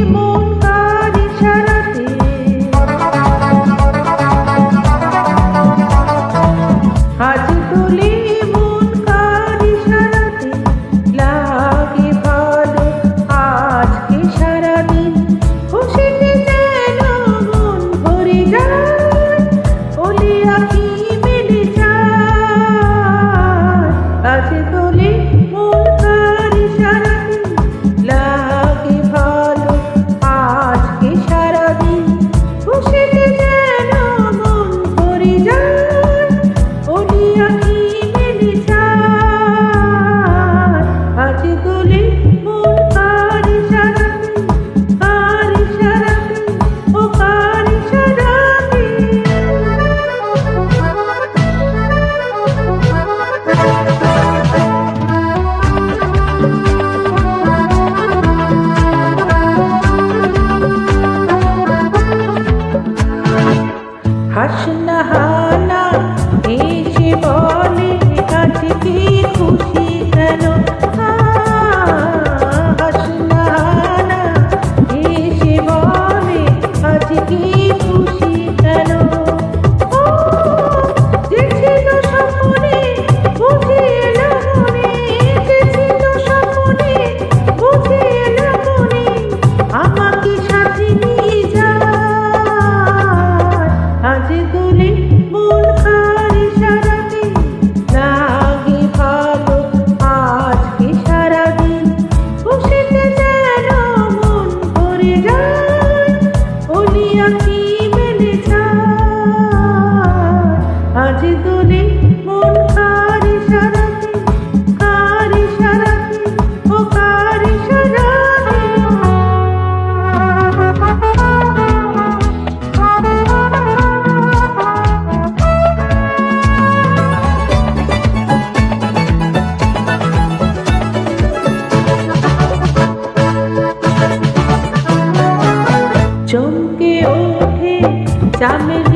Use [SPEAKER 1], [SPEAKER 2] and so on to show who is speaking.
[SPEAKER 1] more. দুলে মন কার ইশারাতে কার ইশারাতে ও কার ইশারাতে চমকে ওঠে চামের